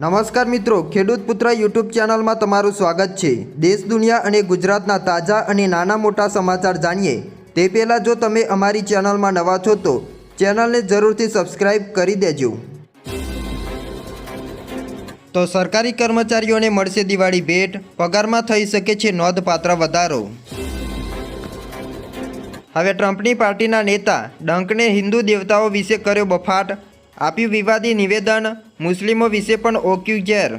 નમસ્કાર મિત્રો, ખેડૂત પુત્ર યુટ્યુબ ચેનલમાં તમારું સ્વાગત છે. દેશ, દુનિયા અને ગુજરાતના તાજા અને નાના મોટા સમાચાર જાણીએ. તે પહેલાં જો તમે અમારી ચેનલમાં નવા છો તો ચેનલને જરૂરથી સબસ્ક્રાઇબ કરી દેજો. તો સરકારી કર્મચારીઓને મળશે દિવાળી ભેટ. પગારમાં થઈ શકે છે નોંધપાત્ર વધારો. હવે ટ્રમ્પની પાર્ટીના નેતા ડંકને હિન્દુ દેવતાઓ વિશે કર્યો બફાટ. આપ્યું વિવાદી નિવેદન મુસ્લિમો વિશે પણ ઓક્યુઝેર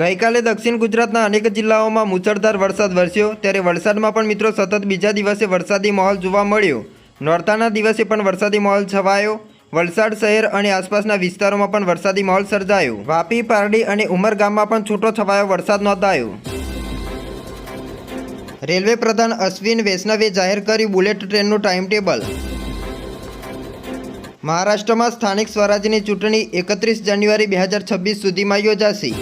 ગઈકાલે દક્ષિણ ગુજરાતના અનેક જિલ્લાઓમાં મુસળધાર વરસાદ વરસ્યો. ત્યારે વલસાડમાં પણ મિત્રો સતત બીજા દિવસે વરસાદી માહોલ જોવા મળ્યો. નોરતાના દિવસે પણ વરસાદી માહોલ છવાયો. વલસાડ શહેર અને આસપાસના વિસ્તારોમાં પણ વરસાદી માહોલ સર્જાયો. વાપી, પારડી અને ઉમરગામમાં પણ છૂટો છવાયો વરસાદ નોંધાયો. રેલવે પ્રધાન અશ્વિન વૈષ્ણવે જાહેર કર્યું બુલેટ ટ્રેનનું ટાઈમ ટેબલ મહારાષ્ટ્રમાં સ્થાનિક સ્વરાજ્યની ચૂંટણી એકત્રીસ જાન્યુઆરી બે હજાર છવ્વીસ સુધીમાં યોજાશે.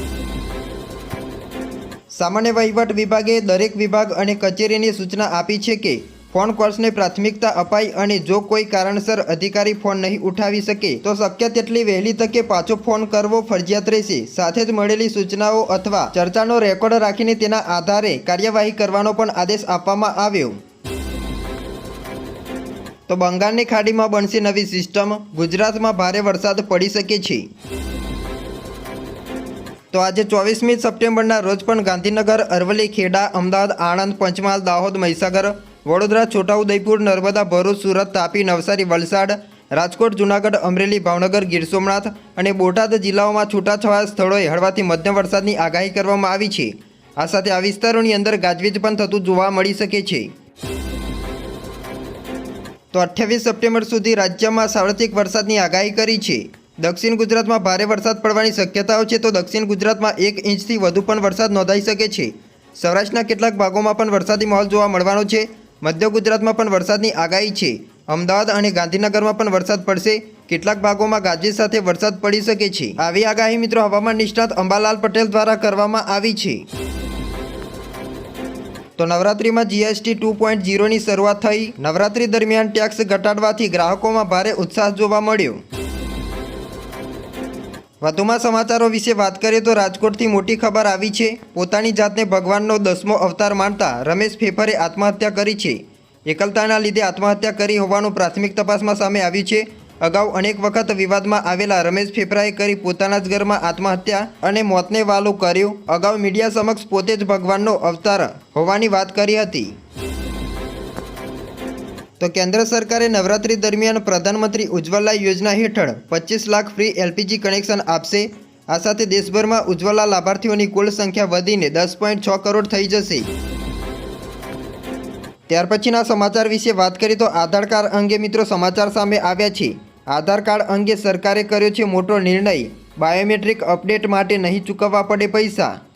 સામાન્ય વહીવટ વિભાગે દરેક વિભાગ અને કચેરીની સૂચના આપી છે કે, ફોન કોલ્સને પ્રાથમિકતા અપાય અને જો કોઈ કારણસર અધિકારી ફોન નહીં ઉઠાવી શકે, તો શક્ય તેટલી વહેલી તકે પાછો ફોન કરવો ફરજિયાત રહેશે. સાથે જ મળેલી સૂચનાઓ અથવા ચર્ચાનો રેકોર્ડ રાખીને તેના આધારે કાર્યવાહી કરવાનો પણ આદેશ આપવામાં આવ્યો. તો બંગાળની ખાડીમાં બનશે નવી સિસ્ટમ. ગુજરાતમાં ભારે વરસાદ પડી શકે છે. તો આજે ચોવીસમી સપ્ટેમ્બરના રોજ પણ ગાંધીનગર, અરવલ્લી, ખેડા, અમદાવાદ, આણંદ, પંચમહાલ, દાહોદ, મહીસાગર, વડોદરા છોટાઉદેપુર નર્મદા, ભરૂચ, સુરત, તાપી, નવસારી, વલસાડ, રાજકોટ, જૂનાગઢ, અમરેલી, ભાવનગર, ગીર સોમનાથ અને બોટાદ જિલ્લાઓમાં છૂટાછવાયા સ્થળોએ હળવાથી મધ્યમ વરસાદની આગાહી કરવામાં આવી છે. આ સાથે આ વિસ્તારોની અંદર ગાજવીજ પણ થતું જોવા મળી શકે છે. તો અઠ્યાવીસ સપ્ટેમ્બર સુધી રાજ્યમાં સાર્વત્રિક વરસાદની આગાહી કરી છે. દક્ષિણ ગુજરાતમાં ભારે વરસાદ પડવાની શક્યતાઓ છે તો દક્ષિણ ગુજરાતમાં એક ઇંચથી વધુ પણ વરસાદ નોંધાઈ શકે છે. સૌરાષ્ટ્રના કેટલાક ભાગોમાં પણ વરસાદી માહોલ જોવા મળવાનો છે. મધ્ય ગુજરાતમાં પણ વરસાદની આગાહી છે. અમદાવાદ અને ગાંધીનગરમાં પણ વરસાદ પડશે. કેટલાક ભાગોમાં ગાજવીજ સાથે વરસાદ પડી શકે છે. આવી આગાહી મિત્રો હવામાન નિષ્ણાત અંબાલાલ પટેલ દ્વારા કરવામાં આવી છે. તો નવરાત્રિમાં જીએસટી ટુ પોઈન્ટ ઝીરોની શરૂઆત થઈ. નવરાત્રિ દરમિયાન ટેક્સ ઘટાડવાથી ગ્રાહકોમાં ભારે ઉત્સાહ જોવા મળ્યો. વધુમાં સમાચારો વિશે વાત કરીએ તો રાજકોટથી મોટી ખબર આવી છે. પોતાની જાતને ભગવાનનો દસમો અવતાર માનતા રમેશ ફેફરે આત્મહત્યા કરી છે. એકલતાના લીધે આત્મહત્યા કરી હોવાનું પ્રાથમિક તપાસમાં સામે આવ્યું છે. અગાઉ અનેક વખત વિવાદમાં આવેલા રમેશ ફેફરાએ કરી પોતાના જ ઘરમાં આત્મહત્યા અને મોતને વાલું કર્યું. અગાઉ મીડિયા સમક્ષ પોતે જ ભગવાનનો અવતાર હોવાની વાત કરી હતી. તો કેન્દ્ર સરકારે નવરાત્રી દરમિયાન પ્રધાનમંત્રી ઉજ્જવલા યોજના હેઠળ પચીસ લાખ ફ્રી એલપીજી કનેક્શન આપશે. આ સાથે દેશભરમાં ઉજ્જવલા લાભાર્થીઓની કુલ સંખ્યા વધીને દસ પોઈન્ટ છ કરોડ થઈ જશે. ત્યાર પછીના સમાચાર વિશે વાત કરીએ તો આધાર કાર્ડ અંગે મિત્રો સમાચાર સામે આવ્યા છે. આધાર કાર્ડ અંગે સરકારે કર્યો છે મોટો નિર્ણય. બાયોમેટ્રિક અપડેટ માટે નહીં ચૂકવવા પડે પૈસા.